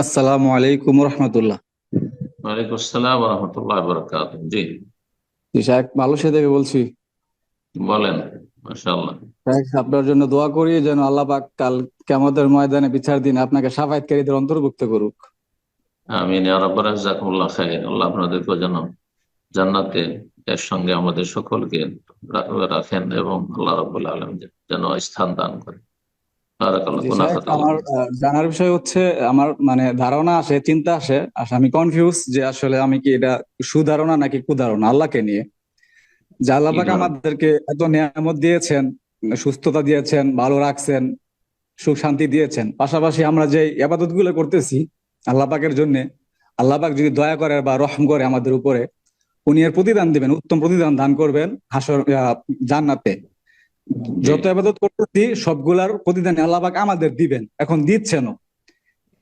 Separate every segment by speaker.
Speaker 1: আসসালামু আলাইকুম রহমতুল্লাহ।
Speaker 2: ওয়ালাইকুম আসসালাম রহমতুল্লাহ বরকাত জি।
Speaker 1: জি সাহেব মালয়েশিয়া থেকে বলছি।
Speaker 2: বলেন মাশাআল্লাহ।
Speaker 1: আপনার জন্য দোয়া করি যেন আল্লাহ পাক কাল কিয়ামতের ময়দানে বিচার দিন আপনাকে সাফায়াতকারীদের অন্তর্ভুক্ত করুক।
Speaker 2: আমিন ইয়া রাব্বাল জাযাকুমুল্লাহ খাইর। আল্লাহ আপনাদেরকে যেন জান্নাতে এর সঙ্গে আমাদের সকলকে রাখেন এবং আল্লাহ রাব্বুল আলামিন যেন স্থান দান করেন।
Speaker 1: আমার জানার বিষয় হচ্ছে আমার মানে ধারণা আসে চিন্তা আসে আমি কনফিউজ যে আসলে আমি কি এটা সুধারণা নাকি কুধারণা আল্লাহকে নিয়ে। যে আল্লাহ পাক আমাদেরকে এত নিয়ামত দিয়েছেন সুস্থতা দিয়েছেন ভালো রাখছেন সুখ শান্তি দিয়েছেন পাশাপাশি আমরা যে ইবাদতগুলো করতেছি আল্লাহ পাকের জন্য আল্লাহ পাক যদি দয়া করে বা রহম করে আমাদের উপরে উনি এর প্রতিদান দিবেন উত্তম প্রতিদান দান করবেন হাসর জান্নাতে। যত আবাদত করতেছি সবগুলার প্রতিদান আল্লাহাক আমাদের দিবেন। এখন দিচ্ছেনও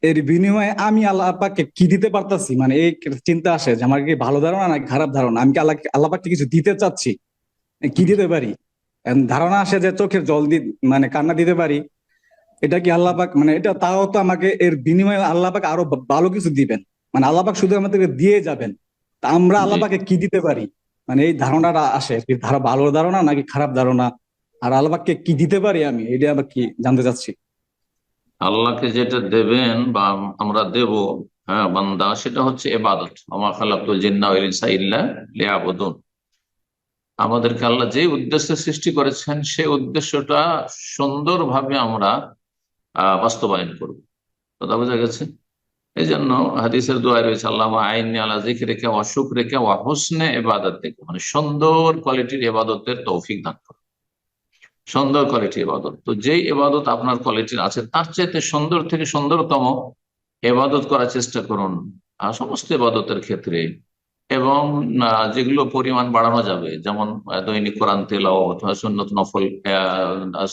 Speaker 1: এর বিনিময়ে আমি আল্লাহ পাককে কি দিতে পারতাছি? মানে এই চিন্তা আসে যে আমার কি ভালো ধারণা নাকি খারাপ ধারণা? আমি কি আল্লাহ আল্লাপাককে কিছু দিতে চাচ্ছি? কি দিতে পারি? ধারণা আসে যে চোখের জল দি মানে কান্না দিতে পারি। এটা কি আল্লাহ পাক মানে এটা তাও তো আমাকে এর বিনিময়ে আল্লাহ পাক আরও ভালো কিছু দিবেন। মানে আল্লাহ পাক শুধু আমাদেরকে দিয়ে যাবেন। তা আমরা আল্লাহ কি দিতে পারি? মানে এই ধারণাটা আসে। কি ধারা ভালো ধারণা নাকি খারাপ ধারণা? আর আল্লাহ পাককে কি দিতে পারি আমি? এটা আবার কি জানতে চাচ্ছি।
Speaker 2: আল্লাহকে যেটা দেবেন বা আমরা দেব হ্যাঁ বান্দা, সেটা হচ্ছে এবাদত আমা খালাকুল জিন্না ইল্লা আমাদেরকে আল্লাহ যে উদ্দেশ্যে সৃষ্টি করেছেন সেই উদ্দেশ্যটা সুন্দরভাবে আমরা বাস্তবায়ন করব। কথা বোঝা গেছে? এই জন্য হাদিসের দোয়ায় রয়েছে আল্লাহ আইন আলা জিক রেখে অসুখ রেখে অহসনে এবাদত দেখে মানে সুন্দর কোয়ালিটির এবাদতের তৌফিক দান করো। সুন্দর কোয়ালিটি এবাদত তো যেই এবাদত আপনার কোয়ালিটির আছে, তার চাইতে সুন্দর থেকে সুন্দরতম এবাদত করার চেষ্টা করুন। আর সমস্ত এবাদতের ক্ষেত্রে। এবং যেগুলো পরিমাণ বাড়ানো যাবে, যেমন দৈনিক কোরআন তেলাওয়াত সুন্নত নফল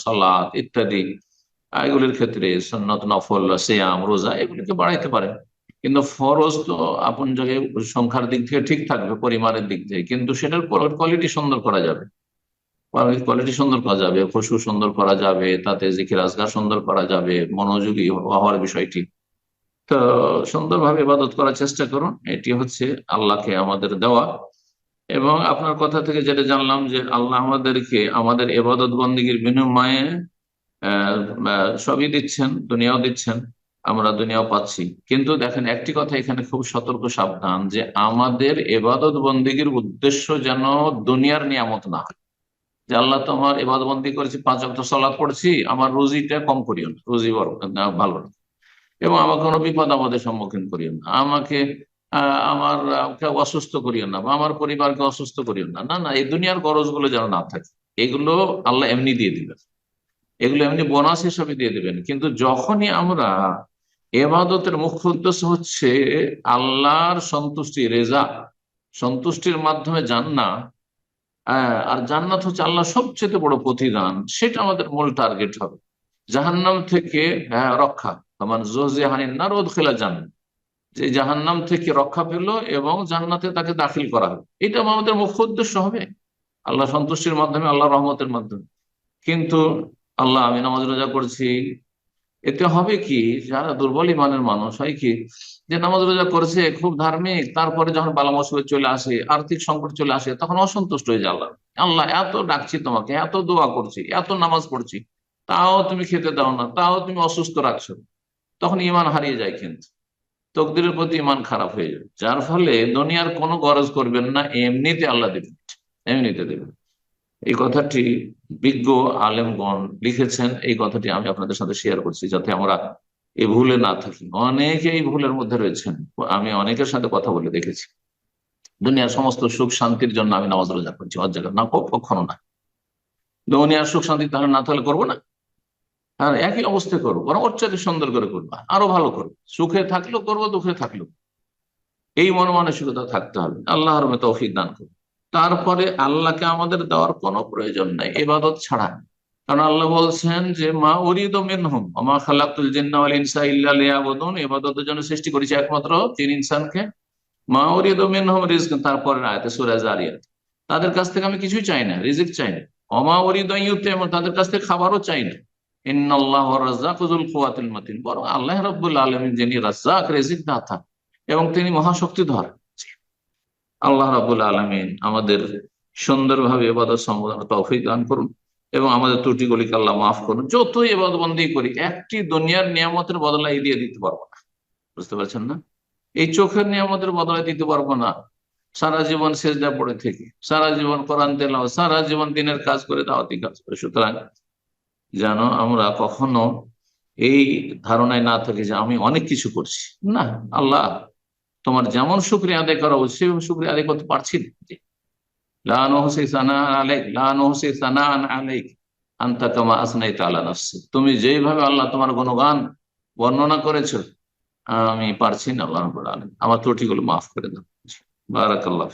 Speaker 2: সালাত ইত্যাদি এগুলির ক্ষেত্রে সুন্নত নফল, সিয়াম, রোজা এগুলিকে বাড়াইতে পারে কিন্তু ফরজ তো আপন জায়গায় সংখ্যার দিক থেকে ঠিক থাকবে, পরিমাণের দিক থেকে। কিন্তু সেটার কোয়ালিটি সুন্দর করা যাবে। কোয়ালিটি সুন্দর করা যাবে খুশু সুন্দর করা যাবে, তাতে জিকির আজগার সুন্দর করা যাবে, মনোযোগী হওয়ার বিষয়টি। তো সুন্দরভাবে ইবাদত করার চেষ্টা করুন, এটি হচ্ছে আল্লাহকে আমাদের দেওয়া। এবং আপনার কথা থেকে যেটা জানলাম যে আল্লাহ আমাদেরকে, আমাদের এবাদত বন্দীগীর বিনিময়ে সবই দিচ্ছেন, দুনিয়াও দিচ্ছেন, আমরা দুনিয়াও পাচ্ছি। কিন্তু দেখেন, একটি কথা এখানে খুব সতর্ক সাবধান যে আমাদের এবাদত বন্দীগীর উদ্দেশ্য যেন দুনিয়ার নিয়ামত না হয়। যে আল্লাহ তো আমার এবাদত বন্দী করেছি, পাঁচ অক্ট সলাপ পড়ছি, আমার রুজিটা কম করিও না। রুজি ভালো না। এবং আমাকে কোনো বিপদ আমাদের সম্মুখীন করিও না। আমাকে আমার অসুস্থ করিও না বা আমার পরিবারকে অসুস্থ করিও না। না না, এই দুনিয়ার গরজগুলো যেন না থাকে। এগুলো আল্লাহ এমনি দিয়ে দিবেন। এগুলো এমনি বোনাস হিসাবে দিয়ে দিবেন। কিন্তু যখনই আমরা এবাদতের মুখ্য উদ্দেশ্য হচ্ছে আল্লাহর সন্তুষ্টি, রেজা। সন্তুষ্টির মাধ্যমে জান্না আর জান্নাত হচ্ছে আল্লাহ সবচেয়ে বড় প্রতিদান। সেটা আমাদের মূল টার্গেট হবে। জাহান্নাম থেকে হ্যাঁ, রক্ষা। আমার জোহানিন না রোদ খেলা জান। যে জাহান্নাম থেকে রক্ষা পেল এবং জান্নাতে তাকে দাখিল করা হবে এটা আমাদের মুখ্য উদ্দেশ্য হবে। আল্লাহ সন্তুষ্টির মাধ্যমে আল্লাহ রহমতের মাধ্যমে। কিন্তু আল্লাহ আমি নামাজ রোজা করছি এতে হবে কি, যারা দুর্বল ইমানের মানুষ, হয় কি, যে নামাজ রোজা করেছে, খুব ধার্মিক, তারপরে যখন বালা মুসিবত চলে আসে, আর্থিক সংকট চলে আসে, তখন অসন্তুষ্ট হয়ে যায় আল্লাহ। আল্লাহ, এত ডাকছি তোমাকে, এত দোয়া করছি, এত নামাজ পড়ছি, তাও তুমি খেতে দাও না, তাও তুমি অসুস্থ রাখছো। তখন ইমান হারিয়ে যায় কিন্তু। তকদিরের প্রতি ইমান খারাপ হয়ে যায়। যার ফলে দুনিয়ার কোনো গরজ করবেন না, এমনিতে আল্লাহ দেবেন। এমনিতে দেবেন। এই কথাটি বিজ্ঞ আলেমগণ লিখেছেন। এই কথাটি আমি আপনাদের সাথে শেয়ার করছি যাতে আমরা এই ভুলে না থাকি। অনেকে এই ভুলের মধ্যে রয়েছেন। আমি অনেকের সাথে কথা বলে দেখেছি। দুনিয়ার সমস্ত সুখ শান্তির জন্য আমি নামাজ রোজা করছি। অজাগা না কখনো না। দুনিয়ার সুখ শান্তি তাহলে না তাহলে করব না? আর একই অবস্থায় করব। বরং চাইতে সুন্দর করে করব। আরও ভালো করব। সুখে থাকলেও করব, দুঃখে থাকলেও এই মন মানসিকতা থাকতে হবে। আল্লাহর তৌফিক দান করব তারপরে আল্লাহকে আমাদের দেওয়ার কোনো প্রয়োজন নাই এবাদত ছাড়া। কারণ আল্লাহ বলছেন যে, মা উরিদ মিনহুম খালাকুল জিন্না ওয়াল ইনসা ইল্লা লিয়াবুদুন। ইবাদতের জন্য সৃষ্টি করেছে একমাত্র জিন ইনসানকে। মা উরিদ মিনহুম রিজক তারপরে আয়াতে সূরা জারিয়াত। তাদের কাছ থেকে আমি কিছুই চাই না, রিজিক চাই না। অমা উরিদ ইউতে তাদের কাছ থেকে খাবারও চাই না। ইন্নাল্লাহ রাজ্জাকুল কুওয়াতুল মতিন। বরং আল্লাহ রাব্বুল আলামিন যিনি রাজ্জাক রিজিক দাতা এবং তিনি মহাশক্তিধর। আল্লাহ রাব্বুল আলামিন আমাদের সুন্দরভাবে এবাদত সম্বোধন তৌফিক দান করুন এবং আমাদের ত্রুটি ত্রুটিগুলিকে আল্লাহ মাফ করুন। যতই এবাদত বন্দি করি, একটি দুনিয়ার নিয়ামতের বদলায় দিয়ে দিতে পারব না। বুঝতে পারছেন না? এই চোখের নিয়ামতের বদলায় দিতে পারব না। সারা জীবন সেজদা পড়ে থেকে, সারা জীবন কোরআন তেলাও সারা জীবন দিনের কাজ করে, দাওয়াতি কাজ করে। সুতরাং যেন আমরা কখনো এই ধারণায় না থাকি যে আমি অনেক কিছু করছি। না, আল্লাহ তোমার যেমন শুক্রিয়া আদায় করা উচিত, সেভাবে শুক্রিয়া আদায় করতে পারছি না। তুমি যেইভাবে আল্লাহ তোমার গুণগান বর্ণনা করেছ, আমি পারছি না আমার ত্রুটিগুলো মাফ করে দাও। বারাকাল্লাহ